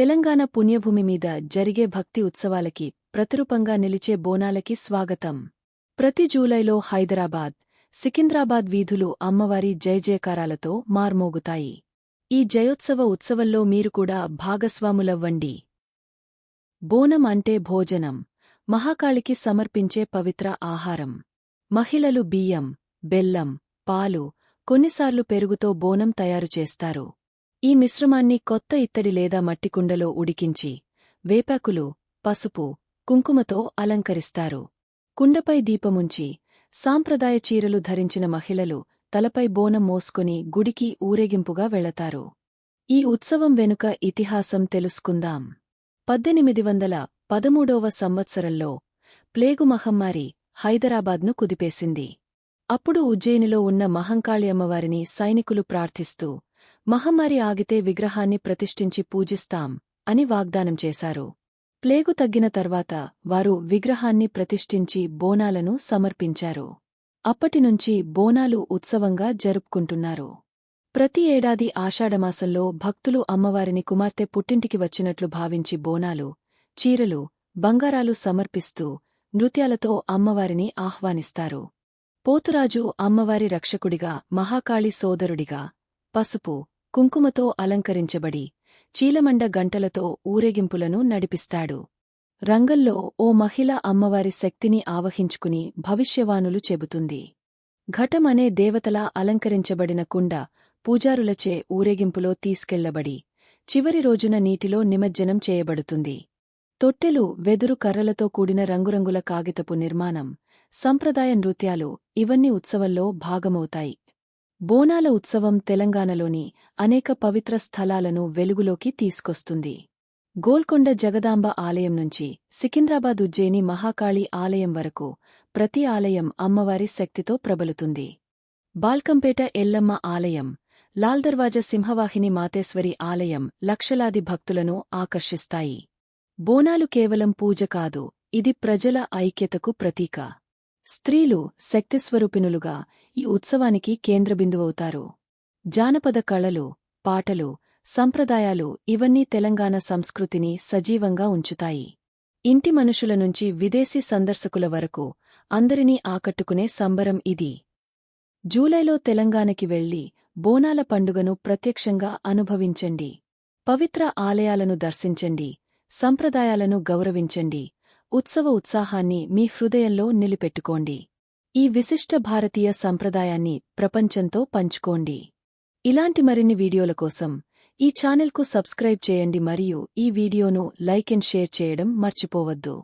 తెలంగాణ పుణ్యభూమి మీద జరిగే భక్తి ఉత్సవాలకి ప్రతిరూపంగా నిలిచే బోనాలకి స్వాగతం. ప్రతి జూలైలో హైదరాబాద్ సికింద్రాబాద్ వీధులు అమ్మవారి జయజయకారాలతో మార్మోగుతాయి. ఈ జయోత్సవ ఉత్సవంలో మీరు కూడా భాగస్వాములవ్వండి. బోనం అంటే భోజనం మహాకాళికి సమర్పించే పవిత్ర ఆహారం. మహిళలు బియ్యం బెల్లం పాలు కొన్నిసార్లు పెరుగుతో బోనం తయారు చేస్తారు. ఈ మిశ్రమాన్ని కొత్త ఇత్తడి లేదా మట్టికుండలో ఉడికించి వేపాకులు పసుపు కుంకుమతో అలంకరిస్తారు. కుండపై దీపముంచి సాంప్రదాయ చీరలు ధరించిన మహిళలు తలపై బోనం మోసుకొని గుడికి ఊరేగింపుగా వెళతారు. ఈ ఉత్సవం వెనుక ఇతిహాసం తెలుసుకుందాం. పద్దెనిమిది వందల పదమూడవ సంవత్సరంలో ప్లేగు మహమ్మారి హైదరాబాద్ను కుదిపేసింది. అప్పుడు ఉజ్జయినిలో ఉన్న మహంకాళి అమ్మవారిని సైనికులు ప్రార్థిస్తూ మహమ్మారి ఆగితే విగ్రహాన్ని ప్రతిష్ఠించి పూజిస్తాం అని వాగ్దానం చేశారు. ప్లేగు తగ్గిన తర్వాత వారు విగ్రహాన్ని ప్రతిష్ఠించి బోనాలను సమర్పించారు. అప్పటినుంచి బోనాలు ఉత్సవంగా జరుపుకుంటున్నారు. ప్రతి ఏడాది ఆషాఢమాసంలో భక్తులు అమ్మవారిని కుమార్తె పుట్టింటికి వచ్చినట్లు భావించి బోనాలు చీరలు బంగారాలు సమర్పిస్తూ నృత్యాలతో అమ్మవారిని ఆహ్వానిస్తారు. పోతురాజు అమ్మవారి రక్షకుడిగా మహాకాళి సోదరుడిగా పసుపు కుంకుమతో అలంకరించబడి చీలమండ గంటలతో ఊరేగింపులను నడిపిస్తాడు. రంగంలో ఓ మహిళ అమ్మవారి శక్తిని ఆవహించుకుని భవిష్యవాణులు చెబుతుంది. ఘటమనే దేవతలా అలంకరించబడిన కుండ పూజారులచే ఊరేగింపులో తీసుకెళ్ళబడి చివరి రోజున నీటిలో నిమజ్జనం చేయబడుతుంది. తొట్టెలు వెదురు కర్రలతో కూడిన రంగురంగుల కాగితపు నిర్మాణం సంప్రదాయ నృత్యాలు ఇవన్నీ ఉత్సవంలో భాగమవుతాయి. బోనాల ఉత్సవం తెలంగాణలోని అనేక పవిత్ర స్థలాలను వెలుగులోకి తీసుకొస్తుంది. గోల్కొండ జగదాంబ ఆలయం నుంచి సికింద్రాబాద్ ఉజ్జయిని మహాకాళి ఆలయం వరకు ప్రతి ఆలయం అమ్మవారి శక్తితో ప్రబలుతుంది. బాల్కంపేట ఎల్లమ్మ ఆలయం లాల్దర్వాజ సింహవాహిని మాతేశ్వరి ఆలయం లక్షలాది భక్తులను ఆకర్షిస్తాయి. బోనాలు కేవలం పూజ కాదు ఇది ప్రజల ఐక్యతకు ప్రతీక. స్త్రీలు శక్తిస్వరూపినులుగా ఈ ఉత్సవానికి కేంద్రబిందువవుతారు జానపద కళలు పాటలు సంప్రదాయాలు ఇవన్నీ తెలంగాణ సంస్కృతిని సజీవంగా ఉంచుతాయి. ఇంటి మనుషుల నుంచి విదేశీ సందర్శకుల వరకు అందరినీ ఆకట్టుకునే సంబరం ఇది. జూలైలో తెలంగాణకి వెళ్ళి బోనాల పండుగను ప్రత్యక్షంగా అనుభవించండి. పవిత్ర ఆలయాలను దర్శించండి. సంప్రదాయాలను గౌరవించండి. ఉత్సవ ఉత్సాహాన్ని మీ హృదయంలో నిలిపెట్టుకోండి ఈ విశిష్ట భారతీయ సంప్రదాయాన్ని ప్రపంచంతో పంచుకోండి. ఇలాంటి మరిన్ని వీడియోల కోసం ఈ ఛానల్కు సబ్స్క్రైబ్ చేయండి మరియు ఈ వీడియోను లైక్ అండ్ షేర్ చేయడం మర్చిపోవద్దు.